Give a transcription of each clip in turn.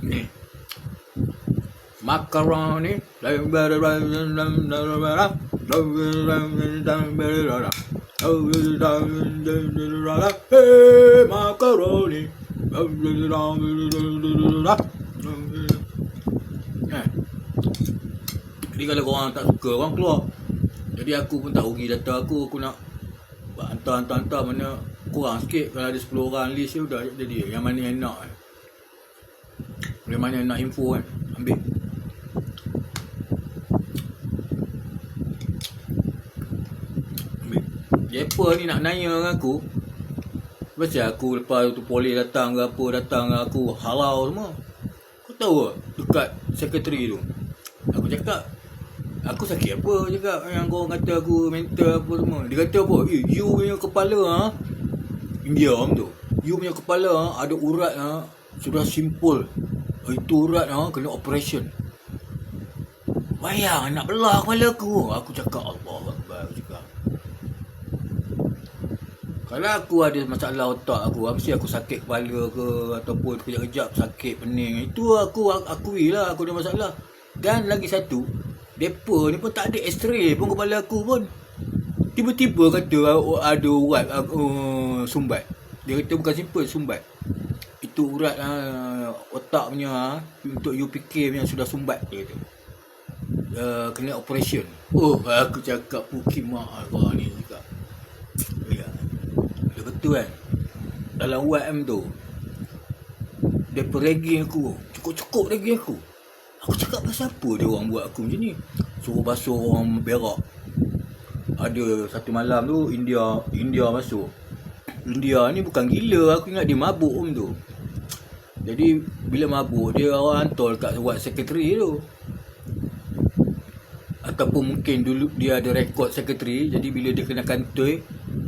Ni. Macaroni. Macaroni. Eh. Jadi kalau korang tak suka, korang keluar. Jadi aku pun tak rugi data aku. Aku nak hantar-hantar-hantar mana kurang sikit. Kalau ada 10 orang list je udah jadi. Yang mana yang nak kan. Mana nak info kan. Ambil. Jepa ni nak nanya dengan aku. Pasal aku lepas tu polis datang ke apa datang ke aku halau semua. Kau tahu tak dekat sekretari tu. Aku cakap Aku sakit apa cakap yang kau kata aku mental apa semua. Dia kata apa? Eh, you punya kepala ha? India tu. You punya kepala ha? ada urat ha? Sudah simpul. Itu urat ha? kena operation. Bayang nak belah kepala aku. Aku cakap Allah Akbar. Aku cakap. Kalau aku ada masalah otak aku, mesti aku sakit kepala ke ataupun kejap-kejap sakit pening. Itu aku akui lah aku ada masalah. Dan lagi satu, depa ni pun tak ada x-ray pun kepala aku pun. Tiba-tiba kata ada urat uh, sumbat. Dia kata bukan simple sumbat. Itu urat uh, otak punya uh, untuk you fikir punya sudah sumbat dia kata. Uh, kena operation. Oh, aku cakap pukimak kau ni cakap. Ya. Dia betul kan Dalam UIM tu Dia peregi aku Cukup-cukup lagi aku Aku cakap pasal apa dia orang buat aku macam ni Suruh basuh orang berak Ada satu malam tu India India masuk India ni bukan gila Aku ingat dia mabuk pun tu Jadi bila mabuk Dia orang hantar kat buat sekretari tu. Ataupun mungkin dulu dia ada rekod sekretari Jadi bila dia kena kantoi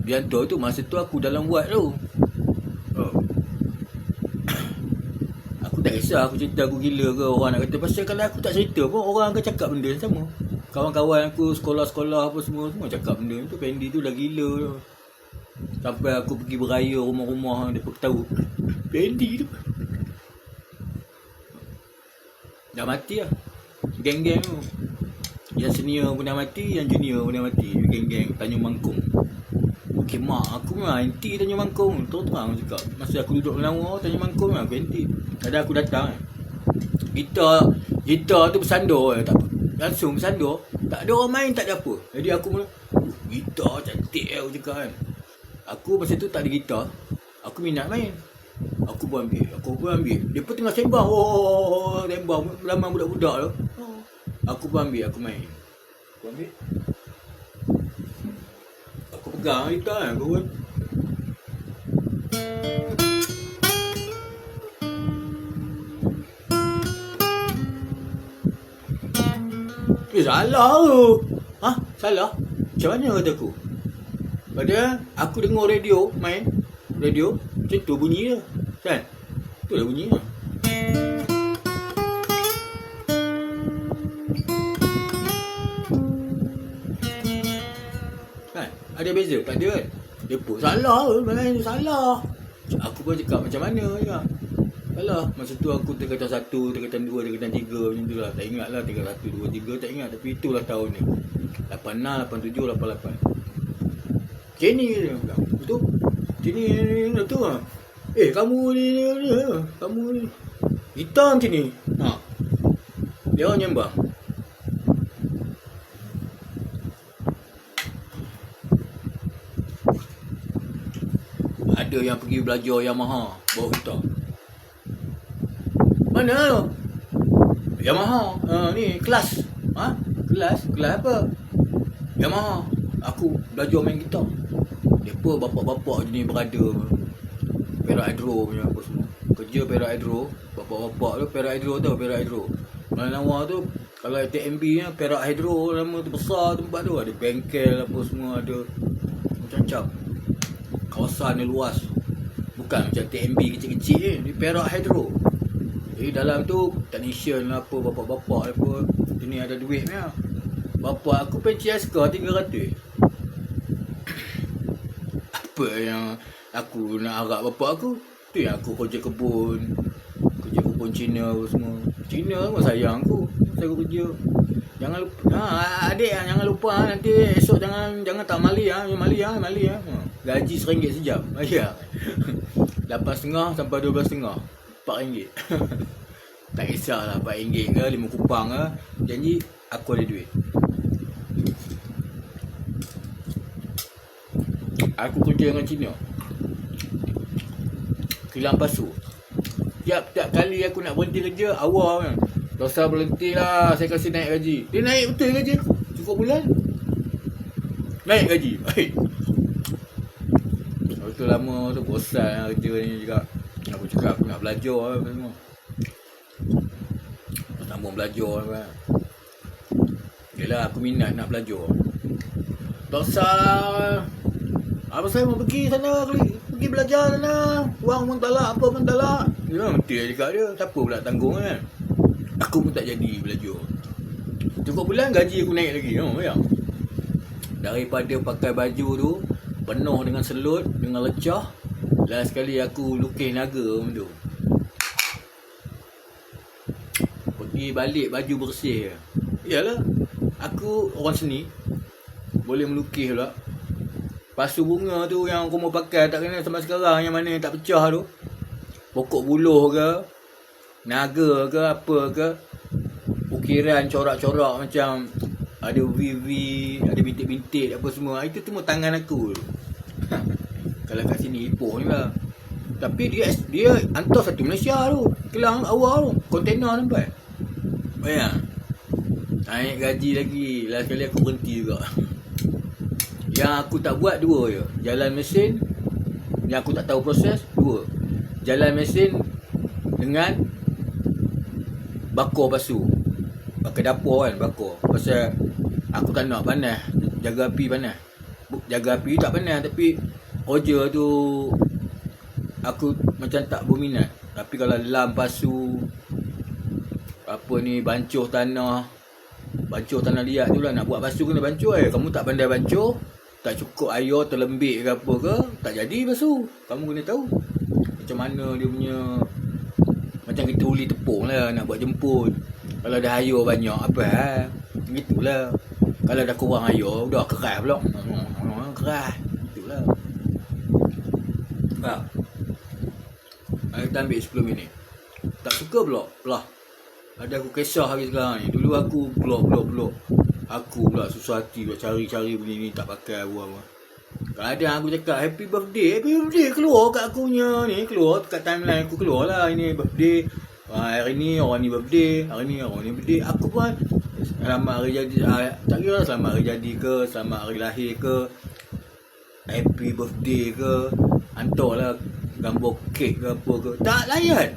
Dia hantar tu masa tu aku dalam buat tu. Oh. Aku tak kisah aku cerita aku gila ke orang nak kata. Pasal kalau aku tak cerita pun orang akan cakap benda yang sama Kawan-kawan aku sekolah-sekolah apa semua Semua cakap benda tu. Fendi tu dah gila tu. Sampai aku pergi beraya rumah-rumah Dia tahu. Fendi tu Dah mati lah. Geng-geng tu. Yang senior pun dah mati Yang junior pun dah mati. Geng-geng Tanjung Mangkung. Okay mak aku memang anti Tanjung Mangkung. Terus-terang aku cakap Masa aku duduk Melawar Tanjung Mangkung memang aku anti. Ada aku datang. Kan Gitar Gitar tu bersandar eh, tak apa. Langsung bersandar. Tak ada orang main tak ada apa. Jadi aku mula "Uh, Gitar cantik eh aku cakap kan. Aku masa tu tak ada gitar Aku minat main Aku pun ambil Aku pun ambil. Dia pun tengah sembang oh, oh, oh, oh, Sembang Ramai budak-budak tu Aku pun ambil Aku main. Aku ambil. Aku pegang gitar kan Aku pun. Eh salah tu. Ha? Salah? Macam mana kata aku? Padahal aku dengar radio main Radio. Macam tu bunyi dia Kan? Tu lah bunyi dia Kan? Ada beza? Tak ada kan? Dia pun salah? Main salah Aku pun cakap macam mana ya? Salah Masa tu aku tingkatan satu, tingkatan dua, tingkatan tiga Macam tu lah Tak ingat lah tingkatan satu, dua, tiga Tak ingat Tapi itulah tahun ni 86, 87, 88 Macam ni dia Betul? Macam ni Betul lah Eh kamu ni, ni, ni Kamu ni Hitam ni ha. Dia orang nyembang Ada yang pergi belajar Yamaha Bawa gitar Mana tu? Yamaha uh, Ni kelas ha? Kelas? Kelas apa? Yamaha Aku belajar main gitar Mereka bapak-bapak jenis berada Perak Hydro punya apa semua. Kerja Perak Hydro Bapak-bapak tu Perak Hydro tau Perak Hydro. Malam tu Kalau TMB nya Perak Hydro Nama tu besar tempat tu. Ada bengkel apa semua Ada Macam-macam. Kawasan dia luas. Bukan macam TMB kecil-kecil ni Di Perak Hydro. Jadi dalam tu Technician lah apa Bapak-bapak apa Ini ada duit ni Bapak aku penci askar 300 Apa yang Aku nak harap bapak aku Tu yang aku kerja kebun Kerja kebun Cina apa semua. Cina pun sayang aku. Saya aku kerja. Jangan lupa. Ha, adik ah, jangan lupa ah, nanti esok jangan jangan tak mali ah, ha. mali ah, mali ah. Ha. Gaji RM1 sejam. Bayar. 8.5 sampai 12.5. RM4. tak kisahlah RM4 ke 5 kupang ke. Janji aku ada duit. Aku kerja dengan Cina. Kilang pasu. Tiap-tiap kali aku nak berhenti kerja, awal kan. Dosa berhenti lah, saya kasi naik gaji. Dia naik betul gaji aku. Cukup bulan. Naik gaji. Baik. Waktu lama tu bosan lah kerja ni juga. Aku cakap aku nak belajar lah apa semua. Sambung belajar lah. Yelah aku minat nak belajar. Dosa lah. Apa saya mau pergi sana kali pergi belajar sana. Wang pun talak, apa pun talak. Ya, mesti lah cakap dia. Siapa pula tanggung kan? Aku pun tak jadi belajar. Cukup bulan gaji aku naik lagi. Oh, ya. Daripada pakai baju tu, penuh dengan selut, dengan lecah. Last sekali aku lukis naga macam tu. Pergi balik baju bersih. Yalah. Aku orang seni. Boleh melukis pula. Pasu bunga tu yang aku mau pakai tak kena sampai sekarang yang mana yang tak pecah tu. Pokok buluh ke, naga ke apa ke. Ukiran corak-corak macam ada VV, ada bintik-bintik apa semua. Itu semua tangan aku. Kalau kat sini ipoh ni lah. Tapi dia dia hantar satu Malaysia tu. Kelang awal tu. Kontainer sampai. Bayang. Naik gaji lagi. Last kali aku berhenti juga. Yang aku tak buat dua je. Jalan mesin yang aku tak tahu proses dua. Jalan mesin dengan bakor pasu. Pakai dapur kan bakor. Pasal aku tak nak panas. Jaga api panas. Jaga api tak panas tapi kerja tu aku macam tak berminat. Tapi kalau lam pasu apa ni bancuh tanah bancuh tanah liat tu lah nak buat pasu kena bancuh eh kamu tak pandai bancuh tak cukup air terlembik ke apa ke tak jadi basuh kamu kena tahu macam mana dia punya macam kita uli tepung lah nak buat jemput. Kalau ada air banyak apa ha? gitulah kalau dah kurang air dah keras pula. Keras. Gitulah ha. kita ambil 10 minit. Tak suka pula. Lah ada aku kisah hari sekarang ni. Dulu aku blok blok blok Aku pula susah hati buat cari-cari benda ni tak pakai buang Kadang aku cakap happy birthday Happy birthday keluar kat aku punya ni Keluar kat timeline aku keluar lah Ini birthday ha, Hari ni orang ni birthday Hari ni orang ni birthday. Aku pun Selamat hari jadi ha, Tak kira selamat hari jadi ke Selamat hari lahir ke Happy birthday ke Hantar lah Gambar kek ke apa ke. Tak layan.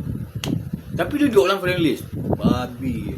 Tapi duduk dalam friend list. Babi